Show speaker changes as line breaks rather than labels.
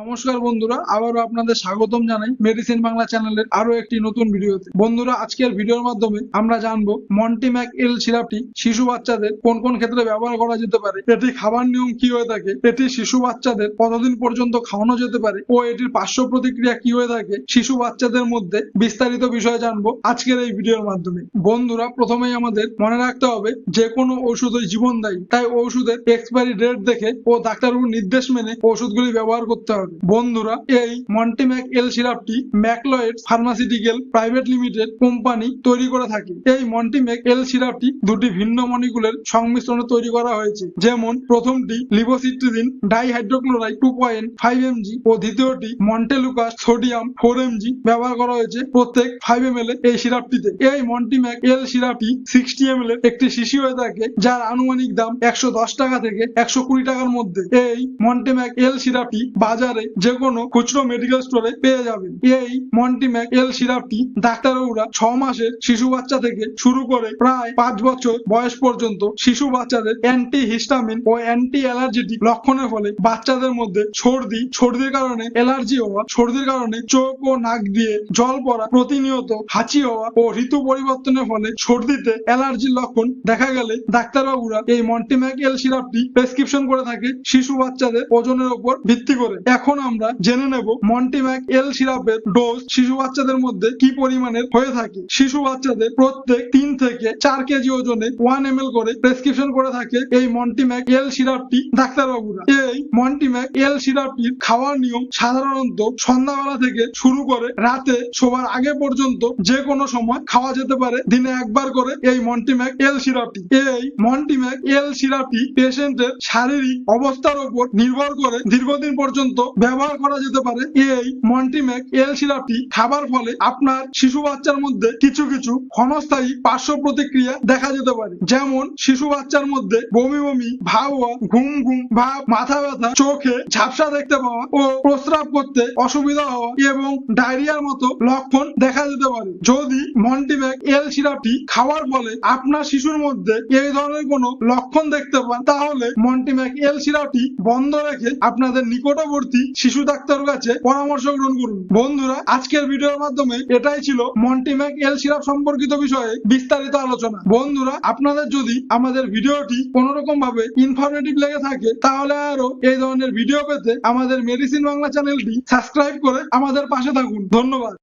নমস্কার বন্ধুরা, আবারও আপনাদের স্বাগতম জানাই মেডিসিন বাংলা চ্যানেলের আরও একটি নতুন ভিডিওতে। বন্ধুরা, আজকের ভিডিওর মাধ্যমে আমরা জানব মন্টিম্যাক এল সিরাপটি শিশু বাচ্চাদের কোন কোন ক্ষেত্রে ব্যবহার করা যেতে পারে এটি খাবার নিয়ম কি হয়ে থাকে, এটি শিশু বাচ্চাদের কতদিন পর্যন্ত খাওয়ানো যেতে পারে ও এটির পার্শ্ব প্রতিক্রিয়া কি হয়ে থাকে, শিশু বাচ্চাদের মধ্যে বিস্তারিত বিষয় জানব আজকের এই ভিডিওর মাধ্যমে। বন্ধুরা, প্রথমেই আমাদের মনে রাখতে হবে, যে কোনো ওষুধই জীবনদায়ী, তাই ওষুধের এক্সপায়ারি ডেট দেখে ও ডাক্তারবাবুর নির্দেশ মেনে ওষুধগুলি ব্যবহার করতে হবে। বন্ধুরা, এই মন্টিম্যাক L সিরাপটি Macleod pharmaceutical private limited company তৈরি করে থাকে। এই মন্টিম্যাক এল সিরাপটি দুটি ভিন্ন মলিকুলের সংমিশ্রণে তৈরি করা হয়েছে। যেমন, প্রথমটি levocetirizine dihydrochloride two point five MG ও দ্বিতীয়টি মন্টেলুকাস সোডিয়াম ফোর এমজি ব্যবহার করা হয়েছে প্রত্যেক ফাইভ এম এল এই সিরাপটিতে এই মন্টিম্যাক এল সিরাপটি সিক্সটি এম এল এর একটি শিশি হয়ে থাকে, যার আনুমানিক দাম একশো দশ টাকা থেকে একশো কুড়ি টাকার মধ্যে। এই মন্টিম্যাক এল সিরাপটি বাজারে যে কোনো খুচরো মেডিকেল স্টোরে পেয়ে যাবেন। এই মন্টিম্যাক এল সিরাপটি ডাক্তারবাবুরা ছ মাসের শিশু বাচ্চা থেকে শুরু করে প্রায় পাঁচ বছর বয়স পর্যন্ত শিশু বাচ্চাদের অ্যান্টি হিস্টামিন ও অ্যান্টি অ্যালার্জেটিক লক্ষণের ফলে বাচ্চাদের মধ্যে সর্দি, সর্দির কারণে অ্যালার্জি হওয়া, সর্দির কারণে চোখ ও নাক দিয়ে জল পড়া, প্রতিনিয়ত হাঁচি হওয়া ও ঋতু পরিবর্তনের ফলে সর্দিতে অ্যালার্জির লক্ষণ দেখা গেলে ডাক্তারবাবুরা এই মন্টিম্যাক এল সিরাপটি প্রেসক্রিপশন করে থাকে শিশু বাচ্চাদের ওজনের উপর ভিত্তি করে। এখন আমরা জেনে নেব মন্টিম্যাক এল সিরাপের ডোজ শিশু বাচ্চাদের মধ্যে কি পরিমাণের হয়ে থাকে। শিশু বাচ্চাদের প্রত্যেক তিন থেকে চার কেজি ওজনে ওয়ান এম করে প্রেসক্রিপশন করে থাকে এই মন্টিম্যাক এল সিরাপটি ডাক্তারবাবুরা। এই মন্টিম্যাক এল সিরাপটির খাওয়ার নিয়ম সাধারণত সন্ধ্যাবেলা থেকে শুরু করে রাতে শোবার আগে পর্যন্ত যে কোনো সময় খাওয়া যেতে পারে, দিনে একবার করে এই মন্টিম্যাক এল সিরাপটি। এই মন্টিম্যাক এল সিরাপটি পেশেন্টের শারীরিক অবস্থার উপর নির্ভর করে দীর্ঘদিন পর্যন্ত ব্যবহার করা যেতে পারে। এই মন্টিম্যাক এল সিরাপটি খাবার ফলে আপনার শিশু বাচ্চার মধ্যে কিছু কিছু ক্ষণস্থায়ী পার্শ্ব প্রতিক্রিয়া দেখা যেতে পারে। যেমন, শিশু বাচ্চার মধ্যে বমি বমি, ভাব হওয়া, ঘুম ঘুম, ভাব, মাথা ব্যথা, চোখে ঝাপসা দেখতে পাওয়া ও প্রস্রাব করতে অসুবিধা হওয়া এবং ডায়রিয়ার মতো লক্ষণ দেখা যেতে পারে। যদি মন্টিব্যাগ এল সিরাপটি খাওয়ার ফলে আপনার শিশুর মধ্যে এই ধরনের কোনো লক্ষণ দেখতে পান, তাহলে মন্টিম্যাক এল সিরাপটি বন্ধ রেখে আপনাদের নিকটবর্তী শিশু ডাক্তার কাছে পরামর্শ গ্রহণ করুন। বন্ধুরা, আজকের ভিডিওর মাধ্যমে এটাই ছিল মন্টিম্যাক এল সিরাপ সম্পর্কিত বিষয়ে বিস্তারিত আলোচনা। বন্ধুরা, আপনাদের যদি আমাদের ভিডিওটি কোন রকম ভাবে ইনফরমেটিভ লেগে থাকে, তাহলে আরও এই ধরনের ভিডিও পেতে আমাদের মেডিসিন বাংলা চ্যানেলটি সাবস্ক্রাইব করে আমাদের পাশে থাকুন। ধন্যবাদ।